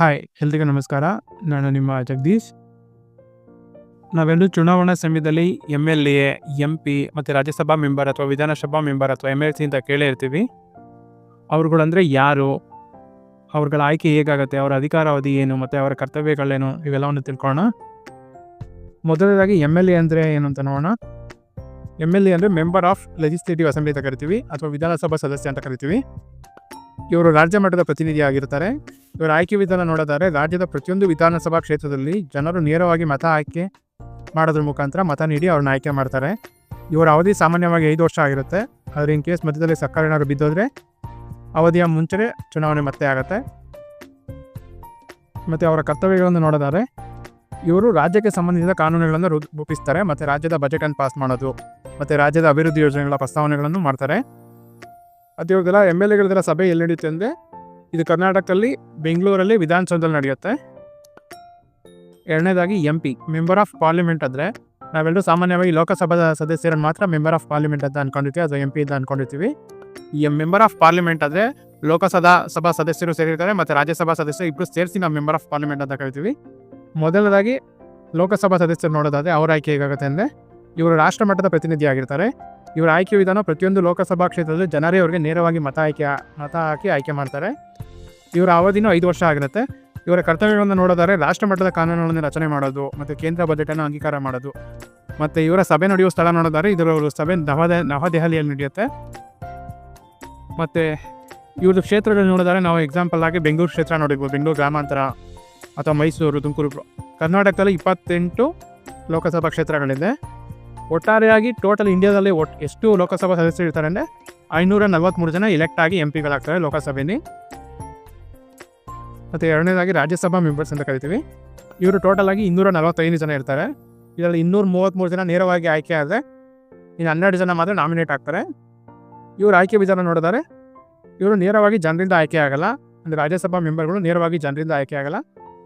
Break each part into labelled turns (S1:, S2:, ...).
S1: Hi ಎಲ್ರಿಗೂ ನಮಸ್ಕಾರ. ನಾನು ನಿಮ್ಮ ಜಗದೀಶ್. ನಾವೆಲ್ಲರೂ ಚುನಾವಣಾ ಸಮಯದಲ್ಲಿ M L A M P ಮತ್ತು ರಾಜ್ಯಸಭಾ ಮೆಂಬರ್ ಅಥವಾ ವಿಧಾನಸಭಾ ಮೆಂಬರ್ ಅಥವಾ ಎಂ ಎಲ್ ಸಿ ಅಂತ ಕೇಳೇ ಇರ್ತೀವಿ. ಅವ್ರುಗಳಂದರೆ ಯಾರು? ಅವ್ರುಗಳ ಆಯ್ಕೆ ಹೇಗಾಗುತ್ತೆ? ಅವರ ಅಧಿಕಾರಾವಧಿ ಏನು? ಮತ್ತು ಅವರ ಕರ್ತವ್ಯಗಳೇನು? ಇವೆಲ್ಲವನ್ನು ತಿಳ್ಕೊಳ್ಳೋಣ. ಮೊದಲನೇದಾಗಿ ಎಂ ಎಲ್ ಎ ಅಂದರೆ ಏನು ಅಂತ ನೋಡೋಣ. ಎಂ ಎಲ್ ಎ ಅಂದರೆ ಮೆಂಬರ್ ಆಫ್ ಲೆಜಿಸ್ಲೇಟಿವ್ ಅಸೆಂಬ್ಲಿ ಅಂತ ಕರಿತೀವಿ, ಅಥವಾ ವಿಧಾನಸಭಾ ಸದಸ್ಯ ಅಂತ ಕರಿತೀವಿ. ಇವರು ರಾಜ್ಯ ಮಟ್ಟದ ಪ್ರತಿನಿಧಿ ಆಗಿರ್ತಾರೆ ಇವರ ಆಯ್ಕೆ ವಿಧಾನ ನೋಡೋದಾದ್ರೆ, ರಾಜ್ಯದ ಪ್ರತಿಯೊಂದು ವಿಧಾನಸಭಾ ಕ್ಷೇತ್ರದಲ್ಲಿ ಜನರು ನೇರವಾಗಿ ಮತ ಆಯ್ಕೆ ಮಾಡೋದ್ರ ಮುಖಾಂತರ ಮತ ನೀಡಿ ಅವ್ರನ್ನ ಆಯ್ಕೆ ಮಾಡ್ತಾರೆ. ಇವರ ಅವಧಿ ಸಾಮಾನ್ಯವಾಗಿ ಐದು ವರ್ಷ ಆಗಿರುತ್ತೆ. ಆದರೆ ಇನ್ ಕೇಸ್ ಮಧ್ಯದಲ್ಲಿ ಸರ್ಕಾರ ಏನಾದ್ರು ಬಿದ್ದೋದ್ರೆ, ಅವಧಿಯ ಮುಂಚೆನೇ ಚುನಾವಣೆ ಮತ್ತೆ ಆಗುತ್ತೆ. ಮತ್ತು ಅವರ ಕರ್ತವ್ಯಗಳನ್ನು ನೋಡೋದಾದ್ರೆ, ಇವರು ರಾಜ್ಯಕ್ಕೆ ಸಂಬಂಧಿಸಿದ ಕಾನೂನುಗಳನ್ನು ರೂಪಿಸ್ತಾರೆ. ಮತ್ತು ರಾಜ್ಯದ ಬಜೆಟನ್ನು ಪಾಸ್ ಮಾಡೋದು, ಮತ್ತು ರಾಜ್ಯದ ಅಭಿವೃದ್ಧಿ ಯೋಜನೆಗಳ ಪ್ರಸ್ತಾವನೆಗಳನ್ನು ಮಾಡ್ತಾರೆ. ಅದು ಇವಾಗೆಲ್ಲ ಎಂ ಎಲ್ ಎಗಳದೆಲ್ಲ ಸಭೆ ಎಲ್ಲಿ ನಡೆಯುತ್ತೆ ಅಂದರೆ ಇದು ಕರ್ನಾಟಕದಲ್ಲಿ ಬೆಂಗಳೂರಲ್ಲಿ ವಿಧಾನಸೌಧದಲ್ಲಿ ನಡೆಯುತ್ತೆ. ಎರಡನೇದಾಗಿ M P member of parliament ಅಂದರೆ ನಾವೆಲ್ಲರೂ ಸಾಮಾನ್ಯವಾಗಿ ಲೋಕಸಭಾ ಸದಸ್ಯರನ್ನು ಮಾತ್ರ ಮೆಂಬರ್ ಆಫ್ ಪಾರ್ಲಿಮೆಂಟ್ ಅಂತ ಅಂದ್ಕೊಂಡಿರ್ತೀವಿ ಅದು ಎಂ ಪಿ ಅಂತ ಅಂದ್ಕೊಂಡಿರ್ತೀವಿ ಈ ಮೆಂಬರ್ ಆಫ್ ಪಾರ್ಲಿಮೆಂಟ್ ಅಂದರೆ ಲೋಕಸಭಾ ಸಭಾ ಸದಸ್ಯರು ಸೇರಿರ್ತಾರೆ, ಮತ್ತು ರಾಜ್ಯಸಭಾ ಸದಸ್ಯರು ಇಬ್ಬರು ಸೇರಿಸಿ ನಾವು ಮೆಂಬರ್ ಆಫ್ ಪಾರ್ಲಿಮೆಂಟ್ ಅಂತ ಕರಿತೀವಿ. ಮೊದಲನೇದಾಗಿ ಲೋಕಸಭಾ ಸದಸ್ಯರು ನೋಡೋದಾದರೆ ಅವರ ಆಯ್ಕೆ ಹೇಗಾಗುತ್ತೆ ಅಂದರೆ ಇವರು ರಾಷ್ಟ್ರಮಟ್ಟದ ಪ್ರತಿನಿಧಿಯಾಗಿರ್ತಾರೆ ಇವರ ಆಯ್ಕೆ ವಿಧಾನ ಪ್ರತಿಯೊಂದು ಲೋಕಸಭಾ ಕ್ಷೇತ್ರದಲ್ಲಿ ಜನರೇ ಅವರಿಗೆ ನೇರವಾಗಿ ಮತ ಆಯ್ಕೆ, ಮತ ಹಾಕಿ ಆಯ್ಕೆ ಮಾಡ್ತಾರೆ. ಇವರ ಅವಧಿನೂ ಐದು ವರ್ಷ ಆಗಿರುತ್ತೆ. ಇವರ ಕರ್ತವ್ಯಗಳನ್ನು ನೋಡೋದಾದ್ರೆ ರಾಷ್ಟ್ರ ಮಟ್ಟದ ಕಾನೂನುಗಳನ್ನು ರಚನೆ ಮಾಡೋದು, ಮತ್ತು ಕೇಂದ್ರ ಬಜೆಟನ್ನು ಅಂಗೀಕಾರ ಮಾಡೋದು, ಮತ್ತು ಇವರ ಸಭೆ ನಡೆಯುವ ಸ್ಥಳ ನೋಡೋದಾದ್ರೆ ಇದರ ಸಭೆ ನವದೆ, ನವದೆಹಲಿಯಲ್ಲಿ ನಡೆಯುತ್ತೆ. ಮತ್ತು ಇವ್ರದ್ದು ಕ್ಷೇತ್ರಗಳು ನೋಡೋದಾದ್ರೆ ನಾವು ಎಕ್ಸಾಂಪಲ್ ಆಗಿ ಬೆಂಗಳೂರು ಕ್ಷೇತ್ರ ನೋಡಿರ್ಬೋದು, ಬೆಂಗಳೂರು ಗ್ರಾಮಾಂತರ ಅಥವಾ ಮೈಸೂರು, ತುಮಕೂರು, ಕರ್ನಾಟಕದಲ್ಲಿ ಇಪ್ಪತ್ತೆಂಟು ಲೋಕಸಭಾ ಕ್ಷೇತ್ರಗಳಿದೆ. ಒಟ್ಟಾರೆಯಾಗಿ ಟೋಟಲ್ ಇಂಡಿಯಾದಲ್ಲಿ ಒಟ್, ಎಷ್ಟು ಲೋಕಸಭಾ ಸದಸ್ಯರು ಇರ್ತಾರೆ ಅಂದರೆ ಐನೂರ ನಲವತ್ತ್ಮೂರು ಜನ ಎಲೆಕ್ಟ್ ಆಗಿ ಎಂ ಪಿಗಳಾಗ್ತಾರೆ ಲೋಕಸಭೆಯಲ್ಲಿ. ಮತ್ತು ಎರಡನೇದಾಗಿ ರಾಜ್ಯಸಭಾ ಮೆಂಬರ್ಸ್ ಅಂತ ಕರಿತೀವಿ. ಇವರು ಟೋಟಲ್ ಆಗಿ ಇನ್ನೂರ ನಲವತ್ತೈದು ಜನ ಇರ್ತಾರೆ. ಇದರಲ್ಲಿ ಇನ್ನೂರ ಮೂವತ್ತ್ಮೂರು ಜನ ನೇರವಾಗಿ ಆಯ್ಕೆ ಆದರೆ ಇನ್ನು ಹನ್ನೆರಡು ಜನ ಮಾತ್ರ ನಾಮಿನೇಟ್ ಆಗ್ತಾರೆ. ಇವರು ಆಯ್ಕೆ ವಿಧಾನ ನೋಡಿದರೆ. ಇವರು ನೇರವಾಗಿ ಜನರಿಂದ ಆಯ್ಕೆ ಆಗಲ್ಲ. ಅಂದರೆ ರಾಜ್ಯಸಭಾ ಮೆಂಬರ್ಗಳು ನೇರವಾಗಿ ಜನರಿಂದ ಆಯ್ಕೆ ಆಗಲ್ಲ.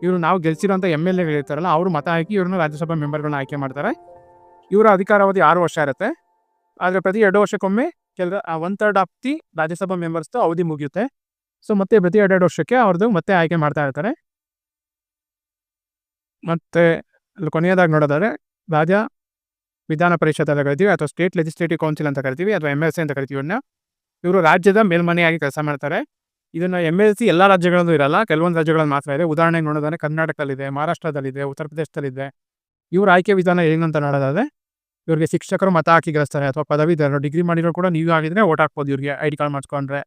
S1: ಇವರು ನಾವು ಗೆಲ್ಸಿರೋಂಥ ಎಂ ಎಲ್ ಎಗಳಿರ್ತಾರಲ್ಲ ಅವರು ಮತ ಹಾಕಿ ಇವ್ರನ್ನ ರಾಜ್ಯಸಭಾ ಮೆಂಬರ್ಗಳನ್ನ ಆಯ್ಕೆ ಮಾಡ್ತಾರೆ. ಇವರ ಅಧಿಕಾರಾವಧಿ ಆರು ವರ್ಷ ಇರುತ್ತೆ. ಆದರೆ ಪ್ರತಿ ಎರಡು ವರ್ಷಕ್ಕೊಮ್ಮೆ ಕೆಲ one third of the Rajya Sabha ಮೆಂಬರ್ಸ್ದು ಅವಧಿ ಮುಗಿಯುತ್ತೆ. ಸೊ ಮತ್ತೆ ಪ್ರತಿ ಎರಡೆರಡು ವರ್ಷಕ್ಕೆ ಅವ್ರದ್ದು ಮತ್ತೆ ಆಯ್ಕೆ ಮಾಡ್ತಾ ಇರ್ತಾರೆ. ಮತ್ತೆ ಅಲ್ಲಿ ಕೊನೆಯದಾಗಿ ನೋಡೋದಾದ್ರೆ ರಾಜ್ಯ ವಿಧಾನ ಪರಿಷತ್ ಅಂತ ಕರಿತೀವಿ, ಅಥವಾ ಸ್ಟೇಟ್ ಲೆಜಿಸ್ಲೇಟಿವ್ ಕೌನ್ಸಿಲ್ ಅಂತ ಕರಿತೀವಿ, ಅಥವಾ ಎಂ ಎಲ್ ಸಿ ಅಂತ ಕರಿತೀವಿ ಇವನ್ನ ಇವರು ರಾಜ್ಯದ ಮೇಲ್ಮನೆಯಾಗಿ ಕೆಲಸ ಮಾಡ್ತಾರೆ. ಇದನ್ನು ಎಂ ಎಲ್ ಸಿ ಎಲ್ಲ ರಾಜ್ಯಗಳಲ್ಲೂ ಇರಲ್ಲ, ಕೆಲವೊಂದು ರಾಜ್ಯಗಳಲ್ಲಿ ಮಾತ್ರ ಇದೆ. ಉದಾಹರಣೆಗೆ ನೋಡೋದಾದ್ರೆ, ಕರ್ನಾಟಕದಲ್ಲಿದೆ, ಮಹಾರಾಷ್ಟ್ರದಲ್ಲಿದೆ, ಉತ್ತರ ಪ್ರದೇಶದಲ್ಲಿದೆ. ಇವ್ರ ಆಯ್ಕೆ ವಿಧಾನ ಏನಂತ ನೋಡೋದಾದ್ರೆ, ಇವರಿಗೆ ಶಿಕ್ಷಕರು ಮತ ಹಾಕಿ ಗಳಿಸ್ತಾರೆ ಅಥವಾ ಪದವೀಧರರು, ಡಿಗ್ರಿ ಮಾಡಿರೋ ಕೂಡ ನೀವು ಆಗಿದ್ರೆ ಓಟ್ ಹಾಕ್ಬೋದು ಇವರಿಗೆ, ಐ ಡಿ ಕಾರ್ಡ್ ಮಾಡಿಸ್ಕೊಂಡ್ರೆ.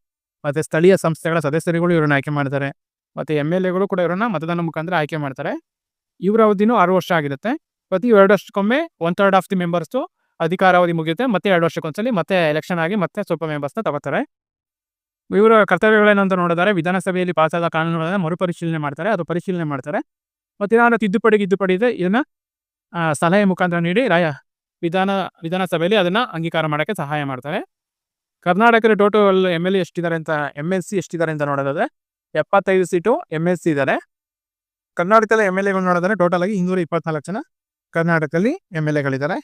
S1: ಮತ್ತು ಸ್ಥಳೀಯ ಸಂಸ್ಥೆಗಳ ಸದಸ್ಯರುಗಳು ಇವರನ್ನು ಆಯ್ಕೆ ಮಾಡ್ತಾರೆ. ಮತ್ತು ಎಂ ಎಲ್ ಎಗಳು ಕೂಡ ಇವರನ್ನು ಮತದಾನ ಮುಖಾಂತರ ಆಯ್ಕೆ ಮಾಡ್ತಾರೆ. ಇವರ ಅವಧಿನೂ ಆರು ವರ್ಷ ಆಗಿರುತ್ತೆ. ಪ್ರತಿ ಎರಡು ವರ್ಷಕ್ಕೊಮ್ಮೆ one third of the members ಅಧಿಕಾರಾವಧಿ ಮುಗಿಯುತ್ತೆ. ಮತ್ತೆ ಎರಡು ವರ್ಷಕ್ಕೊಂದ್ಸಲಿ ಮತ್ತೆ ಎಲೆಕ್ಷನ್ ಆಗಿ ಮತ್ತೆ ಸ್ವಲ್ಪ ಮೆಂಬರ್ಸ್ನ ತಗೋತಾರೆ. ಇವರ ಕರ್ತವ್ಯಗಳೇನಂತ ನೋಡಿದರೆ ವಿಧಾನಸಭೆಯಲ್ಲಿ ಪಾಸಾದ ಕಾನೂನುಗಳನ್ನು ಮರುಪರಿಶೀಲನೆ ಮಾಡ್ತಾರೆ. ಅದು ಪರಿಶೀಲನೆ ಮಾಡ್ತಾರೆ. ಮತ್ತು ಏನಾದರೂ ತಿದ್ದುಪಡಿ ತಿದ್ದುಪಡಿ ಇದೆ ಇದನ್ನ ಸಲಹೆ ಮುಖಾಂತರ ನೀಡಿ ರಾಯ ವಿಧಾನ, ವಿಧಾನಸಭೆಯಲ್ಲಿ ಅದನ್ನ ಅಂಗೀಕಾರ ಮಾಡೋಕ್ಕೆ ಸಹಾಯ ಮಾಡ್ತಾರೆ. ಕರ್ನಾಟಕದ ಟೋಟಲ್ ಎಂ ಎಲ್ ಎ ಎಷ್ಟಿದ್ದಾರೆ ಅಂತ ಎಂ ಎಸ್ ಸಿ ಎಷ್ಟಿದ್ದಾರೆ ಅಂತ ನೋಡೋದಾದ್ರೆ, ಎಪ್ಪತ್ತೈದು ಸೀಟು ಎಂ ಎಸ್ ಸಿ ಇದ್ದಾರೆ. ಕರ್ನಾಟಕದಲ್ಲಿ ಎಂ ಎಲ್ ಎಗಳು ನೋಡಿದ್ರೆ ಟೋಟಲ್ ಆಗಿ ಇನ್ನೂರ ಇಪ್ಪತ್ನಾಲ್ಕು ಜನ ಕರ್ನಾಟಕದಲ್ಲಿ ಎಂ ಎಲ್ ಎಗಳಿದ್ದಾರೆ